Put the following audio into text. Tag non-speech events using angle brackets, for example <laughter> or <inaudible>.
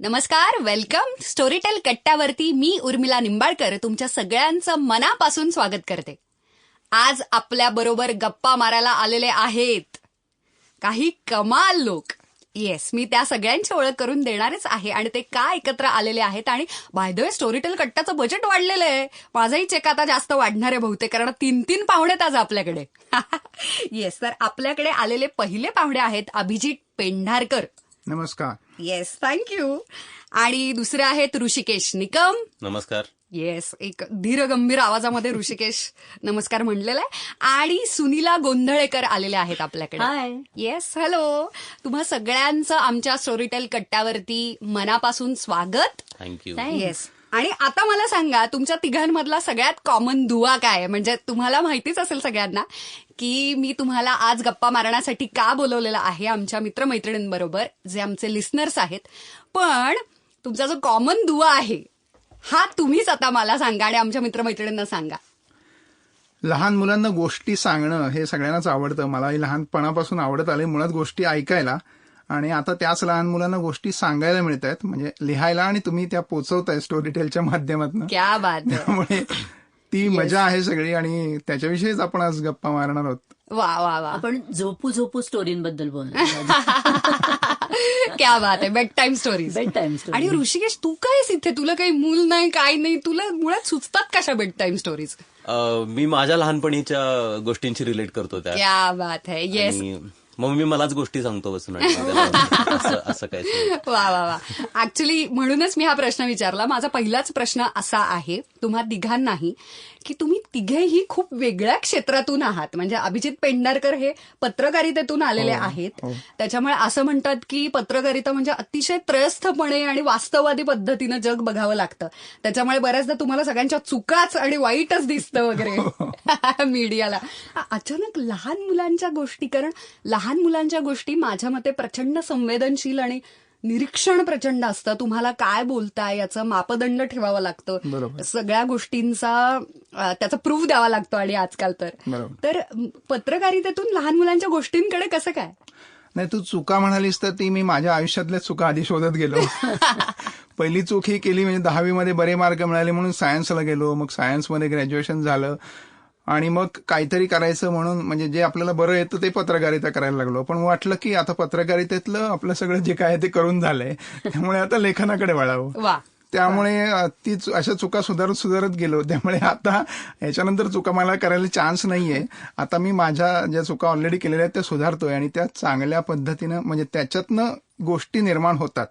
नमस्कार welcome Storytel कट्ट्यावरती मी उर्मिला निंबाळकर तुमच्या सगळ्यांचं मनापासून स्वागत करते. आज आपल्या बरोबर गप्पा मारायला आलेले आहेत. काही कमाल लोक. येस मी त्या सगळ्यांची ओळख करून देणारच आहे आणि ते का एकत्र आलेले आहेत आणि बाय द वे स्टोरीटेल कट्ट्याचं बजेट वाढलेलं आहे. माझाही चेक आता जास्त वाढणार आहे बहुतेक कारण तीन तीन पाहुणे आहेत आज आपल्याकडे. <laughs> येस तर आपल्याकडे आलेले पहिले पाहुणे आहेत अभिजित पेंढारकर. नमस्कार. येस थँक्यू आणि दुसरे आहेत ऋषिकेश निकम. नमस्कार. येस एक धीरगंभीर आवाजामध्ये ऋषिकेश नमस्कार म्हणलेला आहे. आणि सुनीला गोंधळेकर आलेले आहेत आपल्याकडे. हाय येस हॅलो तुम्हा सगळ्यांचं आमच्या स्टोरीटेल कट्ट्यावरती मनापासून स्वागत. थँक्यू. येस आणि आता मला सांगा तुमच्या तिघांमधला सगळ्यात कॉमन दुवा काय? आहे? म्हणजे तुम्हाला माहितीच असेल सगळ्यांना की मी तुम्हाला आज गप्पा मारण्यासाठी का बोलवलेलं आहे आमच्या मित्रमैत्रिणींबरोबर जे आमचे लिस्नर्स आहेत. पण तुमचा जो कॉमन दुवा आहे हा तुम्हीच आता मला सांगा आणि आमच्या मित्रमैत्रिणींना सांगा. लहान मुलांना गोष्टी सांगणं हे सगळ्यांनाच आवडतं. मलाही लहानपणापासून आवडत आले मुळात गोष्टी ऐकायला. आणि आता त्याच लहान मुलांना गोष्टी सांगायला मिळत आहेत म्हणजे लिहायला आणि तुम्ही त्या पोचवताय स्टोरी टेलच्या माध्यमातून. क्या बात आहे. त्यामुळे ती मजा आहे सगळी आणि त्याच्याविषयीच आपण आज गप्पा मारणार आहोत. वा वा वा. आपण झोपू झोपू स्टोरींबद्दल बोलणार <laughs> क्या बात आहे. Bedtime stories bedtime आणि ऋषिकेश तू काय इथे? तुला काही मूल नाही काय नाही? तुला मुळात सुचतात कशा बेड टाईम स्टोरीज अ, मी माझ्या लहानपणीच्या गोष्टींची रिलेट करतो त्या क्या बात है येस मग मी मलाच गोष्टी सांगतो बसून आणि मग त्याला असं असं काय वा वा वा. ऍक्च्युली म्हणूनच मी हा प्रश्न विचारला. माझा पहिलाच प्रश्न असा आहे तुम्हा तिघांनाही की तुम्ही तिघेही खूप वेगळ्या क्षेत्रातून आहात. म्हणजे अभिजित पेंढारकर हे पत्रकारितेतून आलेले आहेत. त्याच्यामुळे असं म्हणतात की पत्रकारिता म्हणजे अतिशय त्रयस्थपणे आणि वास्तववादी पद्धतीनं जग बघावं लागतं. त्याच्यामुळे बऱ्याचदा तुम्हाला सगळ्यांच्या चुकाच आणि वाईटच दिसतं वगैरे. <laughs> <laughs> मीडियाला. अचानक लहान मुलांच्या गोष्टी कारण लहान मुलांच्या गोष्टी माझ्या मते प्रचंड संवेदनशील आणि निरीक्षण प्रचंड असतं. तुम्हाला काय बोलताय याचं मापदंड ठेवावं लागतं. सगळ्या गोष्टींचा त्याचा प्रूफ द्यावा लागतो आणि आजकाल तर. तर पत्रकारितेतून लहान मुलांच्या गोष्टींकडे कसं काय? नाही तू चुका म्हणालीस तर ती मी माझ्या आयुष्यातल्या चुका आधी शोधत गेलो. <laughs> पहिली चूक ही केली म्हणजे दहावीमध्ये बरे मार्क मिळाले म्हणून सायन्सला गेलो. मग सायन्समध्ये ग्रॅज्युएशन झालं. आणि मग काहीतरी करायचं म्हणून म्हणजे जे आपल्याला बरं येतं ते पत्रकारिता करायला लागलो. पण वाटलं की आता पत्रकारितेतलं आपलं सगळं जे काय आहे ते करून झालंय. त्यामुळे आता लेखनाकडे वळावं. वा. त्यामुळे ती अशा चुका सुधारत सुधारत गेलो. त्यामुळे आता याच्यानंतर चुका मला करायला चान्स नाहीये. आता मी माझ्या ज्या चुका ऑलरेडी केलेल्या आहेत त्या सुधारतोय आणि त्या चांगल्या पद्धतीनं म्हणजे त्याच्यातनं गोष्टी निर्माण होतात.